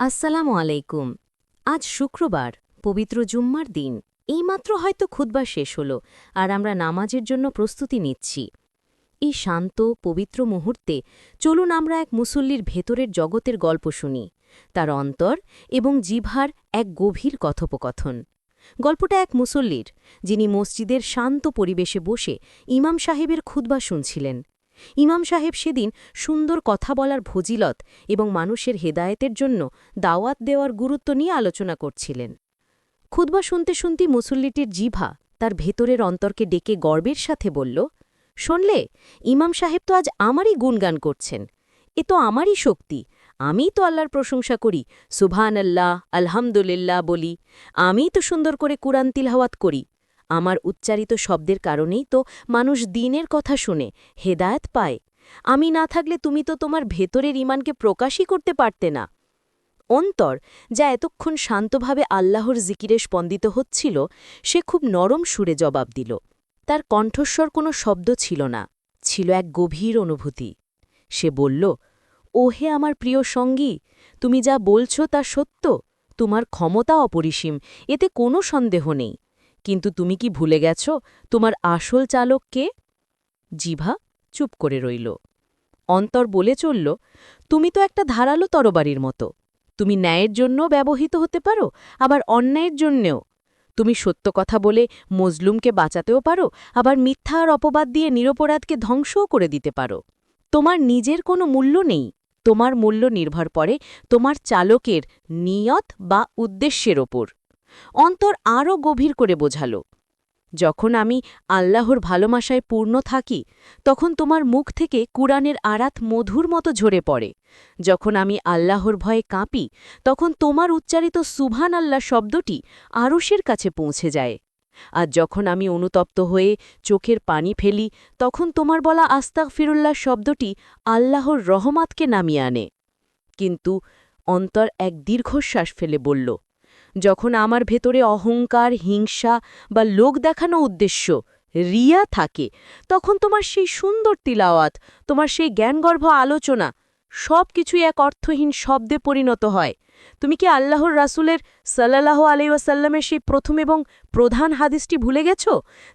আসসালামু আলাইকুম। আজ শুক্রবার, পবিত্র জুম্মার দিন। এইমাত্র হয়তো খুতবা শেষ হলো আর আমরা নামাজের জন্য প্রস্তুতি নিচ্ছি। এই শান্ত, পবিত্র মুহূর্তে চলুন আমরা এক মুসল্লির ভেতরের জগতের গল্প শুনি। তার অন্তর এবং জিভার এক গভীর কথোপকথন। গল্পটা এক মুসল্লির, যিনি মসজিদের শান্ত পরিবেশে বসে ইমাম সাহেবের খুতবা শুনছিলেন। ইমাম সাহেব সেদিন সুন্দর কথা বলার ভজিলত এবং মানুষের হেদায়েতের জন্য দাওয়াত দেওয়ার গুরুত্ব নিয়ে আলোচনা করছিলেন। খুদবা শুনতে শুনতে মুসল্লিটির জিভা তার ভেতরের অন্তরকে ডেকে গর্বের সাথে বলল, শুনলে, ইমাম সাহেব তো আজ আমারই গুণগান করছেন। এ তো আমারই শক্তি। আমিই তো আল্লাহর প্রশংসা করি। সুবহান আল্লাহ আলহামদুলিল্লাহ বলি। আমিই তো সুন্দর করে কুরআন তিলহাওয়াত করি। আমার উচ্চারিত শব্দের কারণেই তো মানুষ দিনের কথা শুনে, হেদায়েত পায়। আমি না থাকলে তুমি তো তোমার ভেতরের ইমানকে প্রকাশই করতে পারতে না। অন্তর, যা এতক্ষণ শান্তভাবে আল্লাহর জিকিরে স্পন্দিত হচ্ছিল, সে খুব নরম সুরে জবাব দিল। তার কণ্ঠস্বর কোনো শব্দ ছিল না, ছিল এক গভীর অনুভূতি। সে বলল, ওহে আমার প্রিয় সঙ্গী, তুমি যা বলছ তা সত্য, তোমার ক্ষমতা অপরিসীম, এতে কোনো সন্দেহ নেই। কিন্তু তুমি কি ভুলে গেছ তোমার আসল চালক কে? জিভা চুপ করে রইল। অন্তর বলে চলল, তুমি তো একটা ধারালো তরবারির মতো। তুমি ন্যায়ের জন্য ব্যবহৃত হতে পারো, আবার অন্যায়ের জন্যেও। তুমি সত্য কথা বলে মজলুমকে বাঁচাতেও পারো, আবার মিথ্যা আর অপবাদ দিয়ে নিরপরাধকে ধ্বংসও করে দিতে পারো। তোমার নিজের কোনো মূল্য নেই। তোমার মূল্য নির্ভর করে তোমার চালকের নিয়ত বা উদ্দেশ্যের ওপর। অন্তর আরও গভীর করে বোঝাল, যখন আমি আল্লাহর ভালোবাসায় পূর্ণ থাকি, তখন তোমার মুখ থেকে কুরআনের আরাত মধুর মতো ঝরে পড়ে। যখন আমি আল্লাহর ভয়ে কাঁপি, তখন তোমার উচ্চারিত সুভান আল্লাহ শব্দটি আরুষের কাছে পৌঁছে যায়। আর যখন আমি অনুতপ্ত হয়ে চোখের পানি ফেলি, তখন তোমার বলা আস্তাক ফিরুল্লাহ শব্দটি আল্লাহর রহমাতকে নামিয়ে আনে। কিন্তু অন্তর এক দীর্ঘশ্বাস ফেলে বলল যখন আমার ভেতরে অহংকার, হিংসা বা লোক দেখানো উদ্দেশ্য, রিয়া থাকে, তখন তোমার সেই সুন্দর তিলাওয়াত, তোমার সেই জ্ঞানগর্ভ আলোচনা সব কিছুই এক অর্থহীন শব্দে পরিণত হয়। তুমি কি আল্লাহর রাসুলের সাল্লাহ আলাইসাল্লামের সেই প্রথম এবং প্রধান হাদিসটি ভুলে গেছ?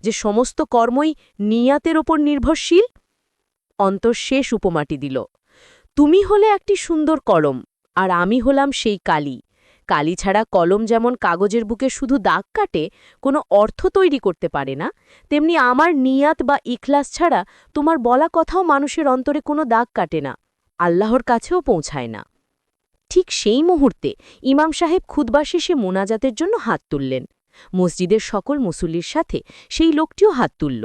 যে সমস্ত কর্মই নিয়াতের ওপর নির্ভরশীল? অন্তর শেষ উপমাটি দিল। তুমি হলে একটি সুন্দর কলম, আর আমি হলাম সেই কালী। কালি ছাড়া কলম যেমন কাগজের বুকে শুধু দাগ কাটে, কোনো অর্থ তৈরি করতে পারে না, তেমনি আমার নিয়াত বা ইখলাস ছাড়া তোমার বলা কথাও মানুষের অন্তরে কোনো দাগ কাটে না, আল্লাহর কাছেও পৌঁছায় না। ঠিক সেই মুহূর্তে ইমাম সাহেব খুদবা শেষে মোনাজাতের জন্য হাত তুললেন। মসজিদের সকল মুসল্লির সাথে সেই লোকটিও হাত তুলল।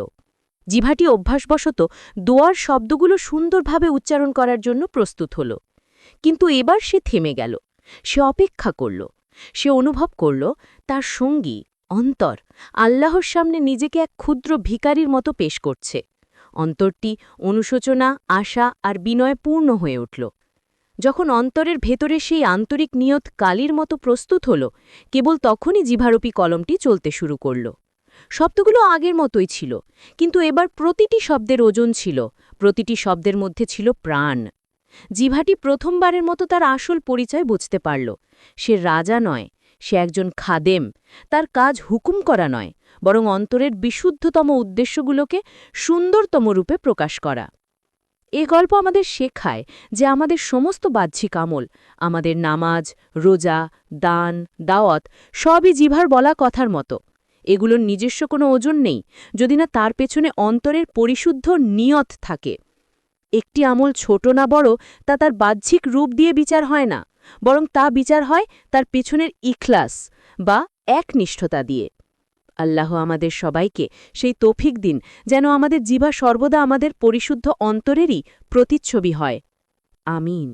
জিভাটি অভ্যাসবশত দোয়ার শব্দগুলো সুন্দরভাবে উচ্চারণ করার জন্য প্রস্তুত হল। কিন্তু এবার সে থেমে গেল। সে অপেক্ষা করল, সে অনুভব করল তার সঙ্গী, অন্তর, আল্লাহর সামনে নিজেকে এক ক্ষুদ্র ভিকারির মতো পেশ করছে। অন্তরটি অনুশোচনা, আশা আর বিনয় পূর্ণ হয়ে উঠল। যখন অন্তরের ভেতরে সেই আন্তরিক নিয়ত কালির মতো প্রস্তুত হল, কেবল তখনই জিভারূপী কলমটি চলতে শুরু করল। শব্দগুলো আগের মতোই ছিল, কিন্তু এবার প্রতিটি শব্দের ওজন ছিল, প্রতিটি শব্দের মধ্যে ছিল প্রাণ। জিভাটি প্রথমবারের মতো তার আসল পরিচয় বুঝতে পারল। সে রাজা নয়, সে একজন খাদেম। তার কাজ হুকুম করা নয়, বরং অন্তরের বিশুদ্ধতম উদ্দেশ্যগুলোকে সুন্দরতম রূপে প্রকাশ করা। এ গল্প আমাদের শেখায় যে আমাদের সমস্ত বাহ্যিক আমল, আমাদের নামাজ, রোজা, দান, দাওয়াত, সবই জিভার বলা কথার মতো। এগুলোর নিজস্ব কোনো ওজন নেই, যদি না তার পেছনে অন্তরের পরিশুদ্ধ নিয়ত থাকে। একটি আমল ছোট না বড়, তা তার বাহ্যিক রূপ দিয়ে বিচার হয় না, বরং তা বিচার হয় তার পিছনের ইখলাস বা একনিষ্ঠতা দিয়ে। আল্লাহ আমাদের সবাইকে সেই তৌফিক দিন যেন আমাদের জিভা সর্বদা আমাদের পরিশুদ্ধ অন্তরেরই প্রতিচ্ছবি হয়। আমিন।